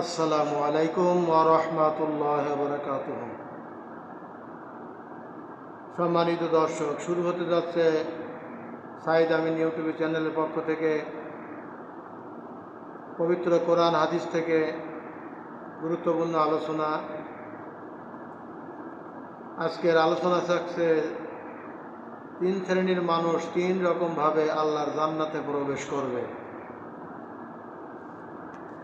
আসসালামু আলাইকুম ওরহমতুল্লাহ বরকাত সম্মানিত দর্শক, শুরু হতে যাচ্ছে সাইদ আমিন ইউটিউব চ্যানেলের পক্ষ থেকে পবিত্র কোরআন হাদিস থেকে গুরুত্বপূর্ণ আলোচনা। আজকের আলোচনা থাকছে তিন শ্রেণির মানুষ তিন রকমভাবে আল্লাহর জান্নাতে প্রবেশ করবে।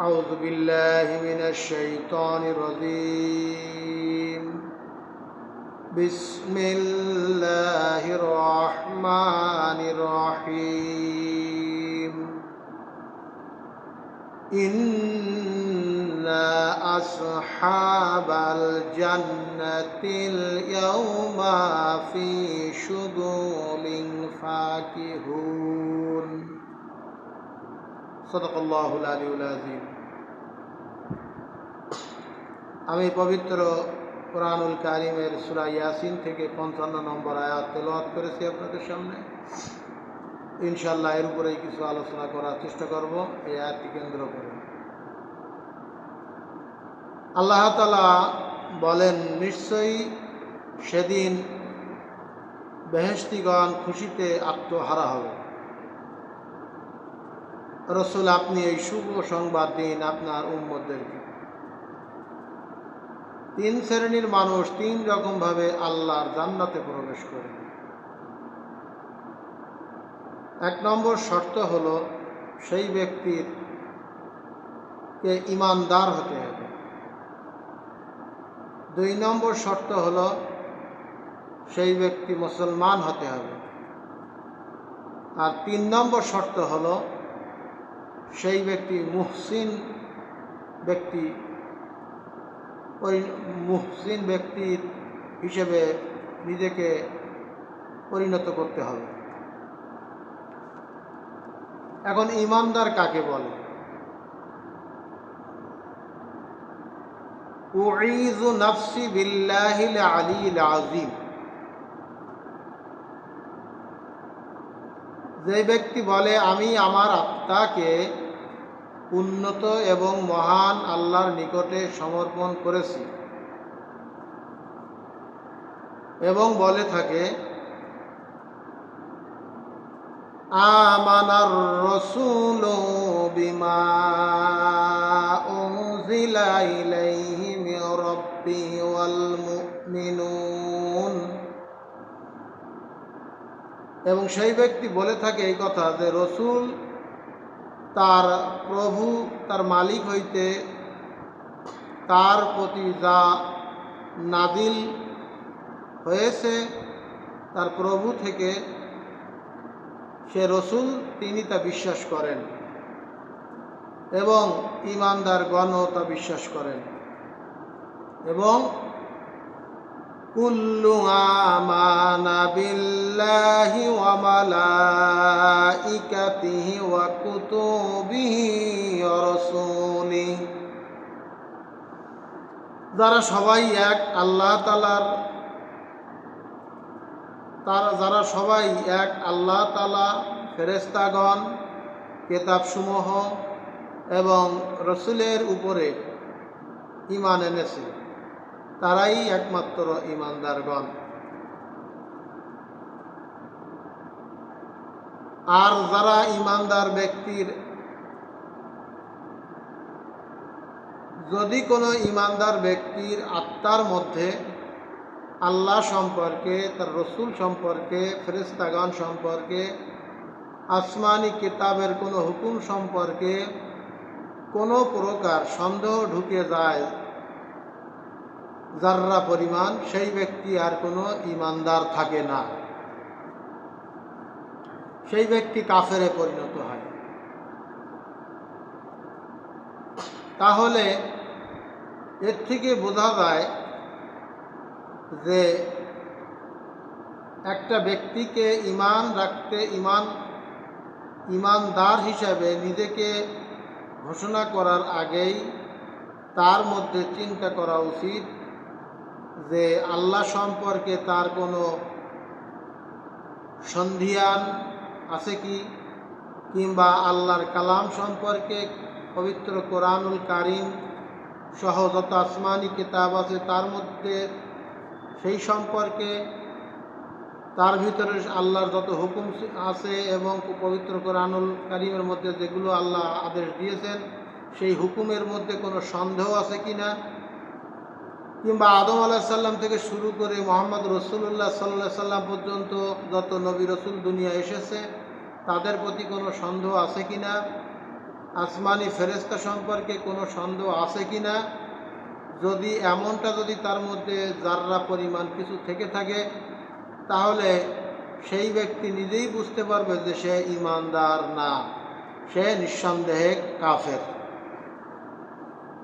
أعوذ بالله من الشيطان الرجيم. بسم الله الرحمن الرحيم. إن أصحاب الجنة اليوم في شغل فاكهون. সদকল্লাহুল আলিউল আমি পবিত্র কোরআনুল কারিমের সুরা ইয়াসিন থেকে পঞ্চান্ন নম্বর আয়াত তেলাওয়াত করেছি আপনাদের সামনে। ইনশাল্লাহ এর উপরেই কিছু আলোচনা করার চেষ্টা করব, এই আয়াতটি কেন্দ্র করে। আল্লাহ তালা বলেন, নিশ্চয়ই সেদিন বেহেস্তিগণ খুশিতে আত্মহারা হবে। রসুল, আপনি এই শুভ সংবাদ দিন আপনার উম্মদেরকে তিন শ্রেণির মানুষ তিন রকমভাবে আল্লাহর জান্নাতে প্রবেশ করে। এক নম্বর শর্ত হল সেই ব্যক্তির কে ইমানদার হতে হবে। দুই নম্বর শর্ত হল সেই ব্যক্তি মুসলমান হতে হবে। আর তিন নম্বর শর্ত হলো সেই ব্যক্তি মুহসিন ব্যক্তি মুহসিন ব্যক্তির হিসেবে নিজেকে পরিণত করতে হবে। এখন ইমানদার কাকে বলে? উঈজু নফসি বিল্লাহিল আলিল আজিম যে ব্যক্তি বলে, আমি আমার আত্মাকে উন্নত এবং মহান আল্লাহর নিকটে সমর্পণ করেছি। এবং বলে থাকে, আমানার রসুল বিমা উনজিলা ইলাইহি রাব্বিহি ওয়াল মুমিনুন। এবং সেই ব্যক্তি বলে থাকে এই কথা যে, রসুল তার প্রভু, তার মালিক হইতে তার প্রতি যা নাদিল হয়েছে, তার প্রভু থেকে সে রসুল, তিনি তা বিশ্বাস করেন এবং ইমানদার ইমানদারগণও তা বিশ্বাস করেন এবং ওয়া মালাইকাতিহি ওয়া কুতুবিহি ওয়া রাসূলিহি যারা সবাই এক, আল্লাহ তালার তারা, যারা সবাই এক, আল্লাহ তালা ফেরেস্তাগণ কেতাবসমূহ এবং রসুলের উপরে ইমান এনেছে। তারাই একমাত্র ইমানদারগণ। আর যারা ইমানদার ব্যক্তির, যদি কোনো ইমানদার ব্যক্তির আত্মার মধ্যে আল্লাহ সম্পর্কে, তার রসুল সম্পর্কে ফেরেস্তাগান সম্পর্কে, আসমানি কিতাবের কোনো হুকুম সম্পর্কে কোনো প্রকার সন্দেহ ঢুকে যায় যার্রা পরিমাণ, সেই ব্যক্তি আর কোনো ইমানদার থাকে না। সেই ব্যক্তি কাফেরে পরিণত হয়। তাহলে এর থেকে বোঝা যায় যে একটা ব্যক্তিকে ইমান রাখতে ইমান, ইমানদার হিসাবে নিজেকে ঘোষণা করার আগেই তার মধ্যে চিন্তা করা উচিত যে আল্লাহ সম্পর্কে তার কোনো সন্ধিয়ান আছে কি? কিংবা আল্লাহর কালাম সম্পর্কে পবিত্র কোরআনুল কারিম সহ যত আসমানি কিতাব আছে, তার মধ্যে সেই সম্পর্কে তার ভিতরে আল্লাহর যত হুকুম আছে এবং পবিত্র কোরআনুল কারিমের মধ্যে যেগুলো আল্লাহ আদেশ দিয়েছেন, সেই হুকুমের মধ্যে কোনো সন্দেহ আছে কি না কিংবা আদম আলাহিসাল্লাম থেকে শুরু করে মোহাম্মদ রসুল্লাহ সাল্লাহ সাল্লাম পর্যন্ত যত নবী রসুল দুনিয়া এসেছে, তাদের প্রতি কোনো সন্দেহ আছে কি না আসমানি ফেরেস্তা সম্পর্কে কোনো সন্দেহ আছে কি না যদি এমনটা যদি তার মধ্যে যাররা পরিমাণ কিছু থেকে থাকে, তাহলে সেই ব্যক্তি নিজেই বুঝতে পারবে যে সে ইমানদার না, সে নিঃসন্দেহে কাফের।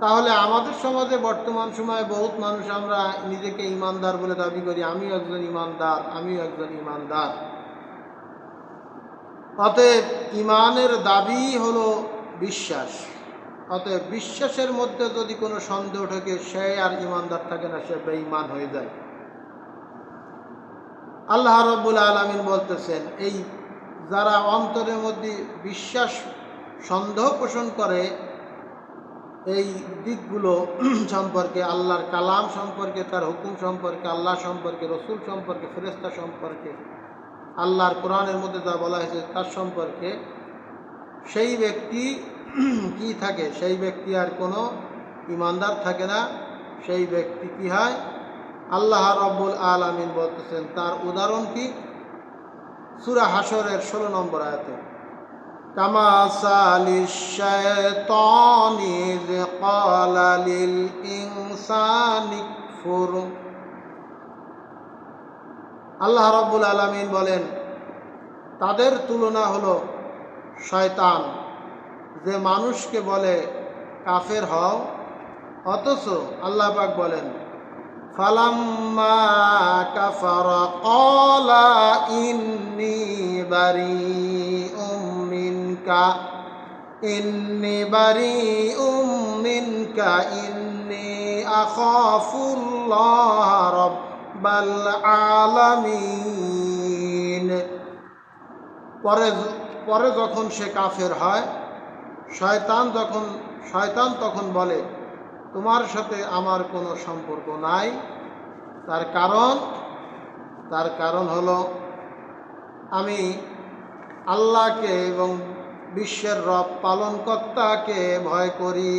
তাহলে আমাদের সমাজে বর্তমান সময়ে বহুত মানুষ আমরা নিজেকে ইমানদার বলে দাবি করি। আমিও একজন ইমানদার, আমিও একজন ইমানদার। অতএব ইমানের দাবি হলো বিশ্বাস। অতএব বিশ্বাসের মধ্যে যদি কোনো সন্দেহ থাকে, সে আর ইমানদার থাকে না, সে বেঈমান হয়ে যায়। আল্লাহ রব্বুল আলমিন বলতেছেন, এই যারা অন্তরের মধ্যে বিশ্বাস সন্দেহ পোষণ করে এই দিকগুলো সম্পর্কে, আল্লাহর কালাম সম্পর্কে, তার হুকুম সম্পর্কে, আল্লাহ সম্পর্কে, রসুল সম্পর্কে ফেরেস্তা সম্পর্কে, আল্লাহর কোরআনের মধ্যে যা বলা হয়েছে তার সম্পর্কে, সেই ব্যক্তি কি থাকে? সেই ব্যক্তি আর কোনো ইমানদার থাকে না। সেই ব্যক্তি কি হয়? আল্লাহ রব্বুল আলমিন বলতেছেন, তার উদাহরণ কি? সুরা হাসরের ষোলো নম্বর আয়াতে। كمثل الشيطان إذ قال للإنسان اكفر আল্লাহ রব্বুল আলমিন বলেন তাদের তুলনা হলো শয়তান যে মানুষকে বলে কাফের হও অথচ আল্লাহ পাক বলেন ফালাম্মা কাফারা ক্বালা ইন্নী বারীউম মিনকা, ইন্নী মিনকা, ইন্নী আখাফুল্লাহ রাব্বাল আলামিন। পরে পরে যখন সে কাফের হয়, শয়তান যখন, শয়তান তখন বলে, তোমার সাথে আমার কোনো সম্পর্ক নাই। তার কারণ তার কারণ হলো, আমি আল্লাহকে এবং বিশ্বের রব পালনকর্তাকে ভয় করি।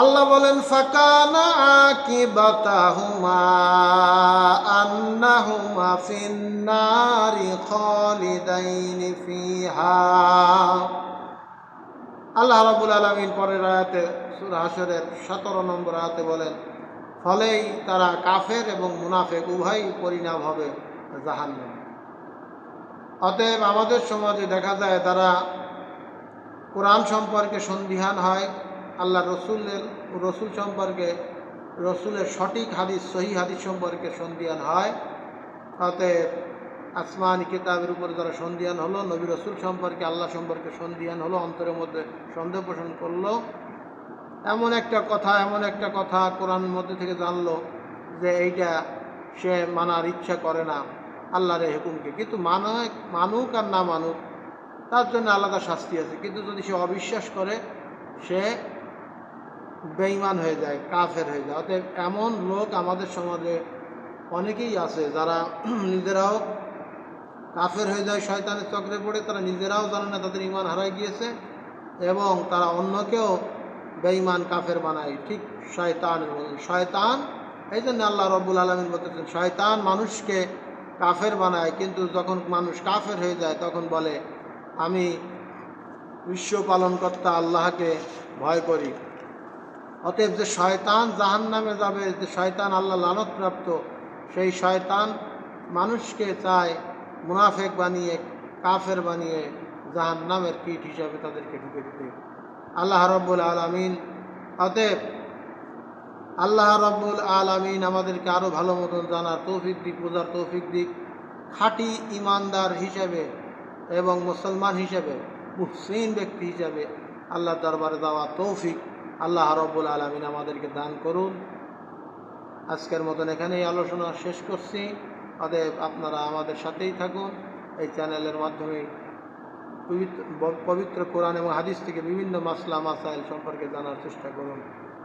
আল্লাহ বলেন, ফাকানা আকিবাতাহুমা আন্নাহুমা ফিন্নারি খালিদাইনি ফিহা। আল্লাহ রাবুল আলমিন পরের আয়াতে, সুর হাসরের সতেরো নম্বর আয়াতে বলেন, ফলেই তারা কাফের এবং মুনাফেক, উভয়ই পরিণাম হবে জাহান্ন অতএব আমাদের সমাজে দেখা যায় তারা কোরআন সম্পর্কে সন্দিহান হয়, আল্লাহ রসুলের, রসুল সম্পর্কে, রসুলের সঠিক হাদিস, সহি হাদিস সম্পর্কে সন্দিহান হয়। অতএব আসমানি কিতাবের উপরে যারা সন্ধিয়ান হলো, নবী রসুল সম্পর্কে, আল্লাহ সম্পর্কে সন্ধিয়ান হলো, অন্তরের মধ্যে সন্দেহ পোষণ করল। এমন একটা কথা, এমন একটা কথা কোরআনের মধ্যে থেকে জানলো যে এইটা সে মানার ইচ্ছা করে না। আল্লাহর এই হুকুমকে। কিন্তু মানুক মানুক আর না মানুক, তার জন্য আলাদা শাস্তি আছে। কিন্তু যদি সে অবিশ্বাস করে, সে বেঈমান হয়ে যায়, কাফের হয়ে যায়। অতএব এমন লোক আমাদের সমাজে অনেকেই আছে যারা নিজেরাও কাফের হয়ে যায়, শয়তানের চক্রে পড়ে, তারা নিজেরাও জানে না তাদের ইমান হারাই গিয়েছে এবং তারা অন্যকেও বেঈমান, কাফের বানায়। ঠিক শয়তান শয়তান এই জন্য আল্লাহ রব্বুল আলমিন বলতেছেন, শয়তান মানুষকে কাফের বানায়, কিন্তু যখন মানুষ কাফের হয়ে যায়, তখন বলে, আমি বিশ্ব পালনকর্তা আল্লাহকে ভয় করি। অতএব যে শয়তান জাহান নামে যাবে, যে শয়তান আল্লাহ লালতপ্রাপ্ত সেই শয়তান মানুষকে চায় মুনাফেক বানিয়ে, কাফের বানিয়ে জাহান নামের কীট হিসাবে তাদেরকে ঢুকে দিতে। আল্লাহ রব্বুল আলমিন, অতএব আল্লাহ রব্বুল আলমিন আমাদেরকে আরও ভালো মতন জানার তৌফিক দিক, বোঝার তৌফিক দিক। খাঁটি ইমানদার হিসেবে এবং মুসলমান হিসেবে, মুহসিন ব্যক্তি হিসেবে আল্লাহ দরবারে দেওয়া তৌফিক আল্লাহ রব্বুল আলমিন আমাদেরকে দান করুন। আজকের মতন এখানেই আলোচনা শেষ করছি। অতএব আপনারা আমাদের সাথেই থাকুন। এই চ্যানেলের মাধ্যমে পবিত্র পবিত্র কোরআন এবং হাদিস থেকে বিভিন্ন মাসলা, মাসাইল সম্পর্কে জানার চেষ্টা করুন।